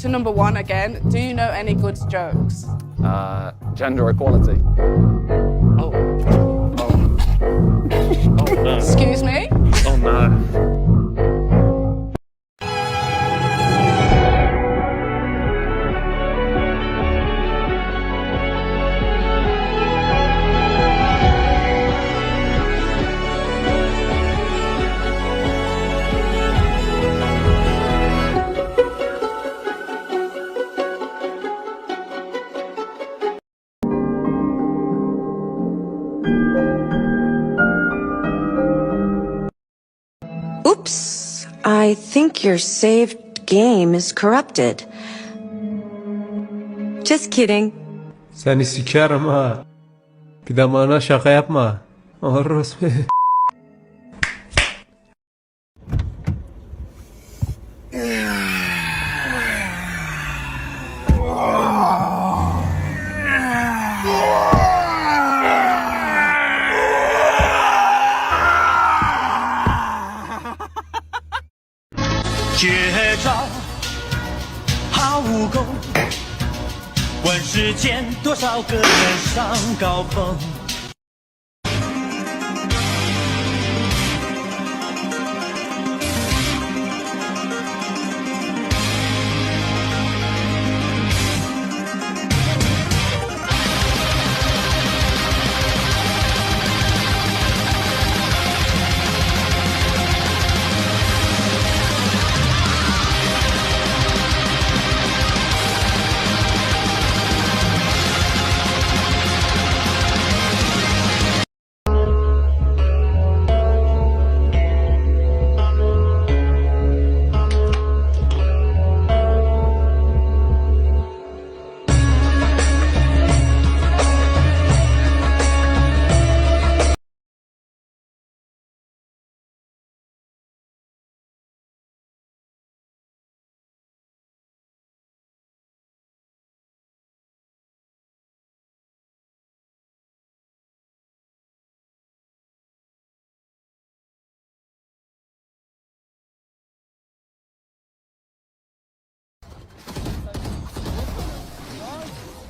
to number one again. Do you know any good jokes? Uh, gender equality. Oh. Oh. Oops, I think your saved game is corrupted. Just kidding. Seni sikerim ha. Bir de bana şaka yapma. Orospu. 武功，问世间多少个人上高峰。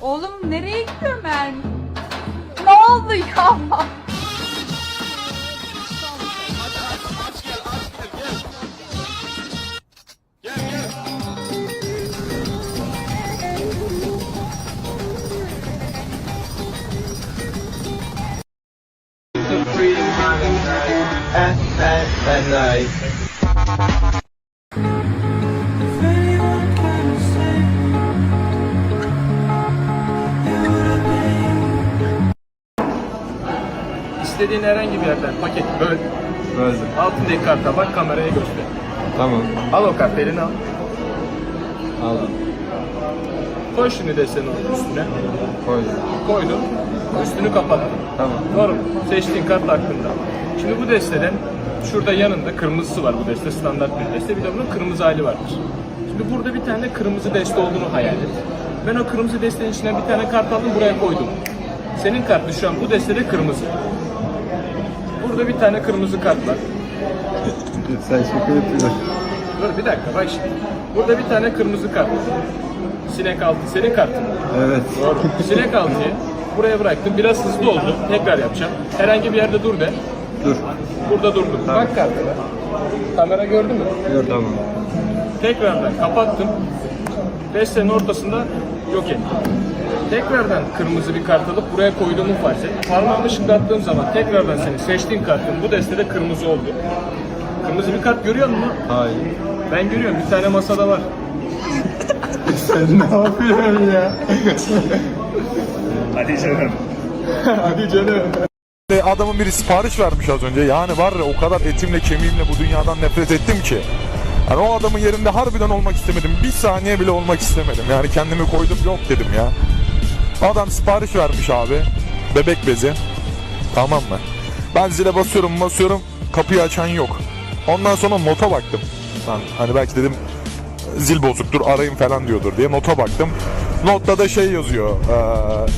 Oğlum nereye gidiyor mermi? Ne oldu ya? İstediğin herhangi bir yerden paket böl. Böldüm. Altındaki karta bak kameraya göster. Tamam. Al o kartı eline al. Aldım. Koy şimdi deseni onun üstüne. Koydum. Koydun. Üstünü kapattın. Tamam. Doğru mu? Seçtiğin kart hakkında. Şimdi bu desteden şurada yanında kırmızısı var bu deste. Standart bir deste. Bir de bunun kırmızı hali vardır. Şimdi burada bir tane kırmızı deste olduğunu hayal et. Ben o kırmızı destenin içinden bir tane kart aldım buraya koydum. Senin kartın şu an bu destede kırmızı. Burada bir tane kırmızı kart var. Sen şaka yapıyorsun. Dur bir dakika bak şimdi. Burada bir tane kırmızı kart var. Sinek altı senin kartın. Evet. Doğru. Sinek altıyı buraya bıraktım. Biraz hızlı oldu. Tekrar yapacağım. Herhangi bir yerde dur de. Dur. Burada durdum. Bak kartına. Kamera gördü mü? Dur tamam. Tekrardan kapattım. Destenin ortasında yok ettim. Tekrardan kırmızı bir kart alıp buraya koyduğumu farz et. Parmağımı şıklattığım zaman tekrardan senin seçtiğin kartın bu destede kırmızı oldu. Kırmızı bir kart görüyor musun? Hayır. Ben görüyorum. Bir tane masada var. Sen ne yapıyorsun ya? Hadi canım. Hadi canım. Adamın biri sipariş vermiş az önce. Yani var ya o kadar etimle kemiğimle bu dünyadan nefret ettim ki. Hani o adamın yerinde harbiden olmak istemedim. Bir saniye bile olmak istemedim. Yani kendimi koydum yok dedim ya. Adam sipariş vermiş abi. Bebek bezi. Tamam mı? Ben zile basıyorum basıyorum. Kapıyı açan yok. Ondan sonra nota baktım. Lan hani belki dedim zil bozuktur arayın falan diyordur diye nota baktım. Notta da şey yazıyor. eee,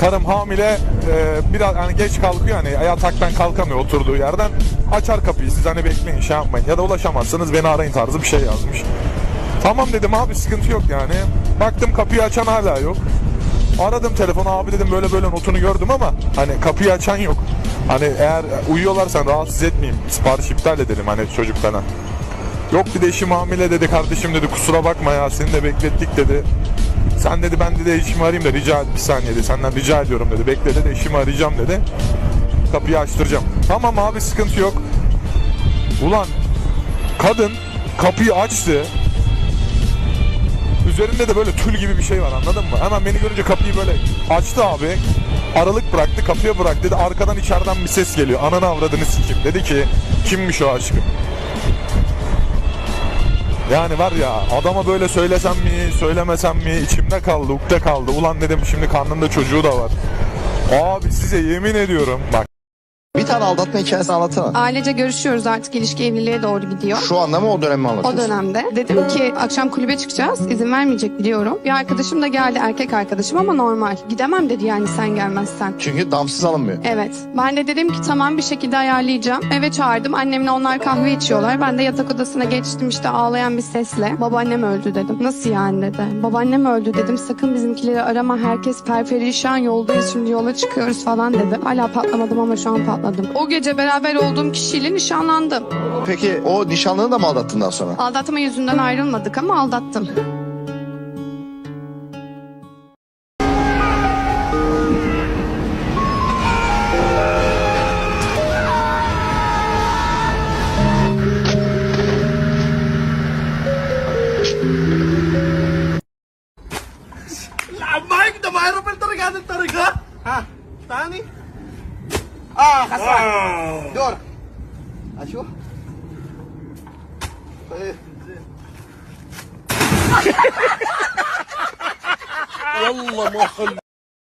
karım hamile eee, biraz hani geç kalkıyor hani yataktan kalkamıyor oturduğu yerden. Açar kapıyı siz hani bekleyin şey yapmayın ya da ulaşamazsanız beni arayın tarzı bir şey yazmış. Tamam dedim abi sıkıntı yok yani. Baktım kapıyı açan hala yok. Aradım telefonu abi dedim böyle böyle notunu gördüm ama hani kapıyı açan yok. Hani eğer uyuyorlarsan rahatsız etmeyeyim. Sipariş iptal edelim hani çocuk. Yok dedi eşim hamile dedi kardeşim dedi kusura bakma ya seni de beklettik dedi. Sen dedi ben dedi eşimi arayayım da rica bir saniye dedi senden rica ediyorum dedi. Bekle dedi eşimi arayacağım dedi. Kapıyı açtıracağım. Tamam abi sıkıntı yok. Ulan kadın kapıyı açtı. Üzerinde de böyle tül gibi bir şey var anladın mı? Hemen beni görünce kapıyı böyle açtı abi. Aralık bıraktı kapıya bırak dedi. Arkadan içeriden bir ses geliyor. Ananı avradını sikim. Dedi ki kimmiş o aşkım? Yani var ya adama böyle söylesem mi söylemesem mi içimde kaldı ukde kaldı. Ulan dedim şimdi karnında çocuğu da var. Abi size yemin ediyorum bak. Bir tane aldatma hikayesi anlatsana. Ailece görüşüyoruz artık ilişki evliliğe doğru gidiyor. Şu anda mı o dönemi mi O anlatıyorsun? dönemde dedim ki akşam kulübe çıkacağız. İzin vermeyecek biliyorum. Bir arkadaşım da geldi erkek arkadaşım ama normal. Gidemem dedi yani sen gelmezsen. Çünkü damsız alınmıyor. Evet. Ben de dedim ki tamam bir şekilde ayarlayacağım. Eve çağırdım. Annemle onlar kahve içiyorlar. Ben de yatak odasına geçtim işte ağlayan bir sesle. Babaannem öldü dedim. Nasıl yani dedi. Babaannem öldü dedim. Sakın bizimkileri arama. Herkes perperişan yoldayız şimdi yola çıkıyoruz falan dedi. Hala patlamadım ama şu an patladım. O gece beraber olduğum kişiyle nişanlandım. Peki o nişanlını da mı aldattın daha sonra? Aldatma yüzünden ayrılmadık ama aldattım.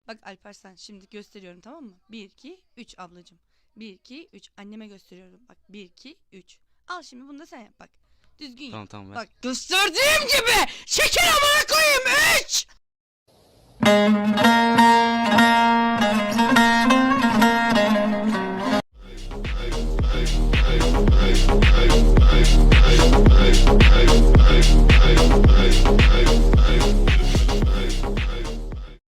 Bak Alparslan şimdi gösteriyorum tamam mı? 1 2 3 ablacığım. 1 2 3 anneme gösteriyorum. Bak 1 2 3. Al şimdi bunu da sen yap bak. Düzgün yap. Tamam tamam ver. Bak gösterdiğim gibi şeker amına koyayım 3.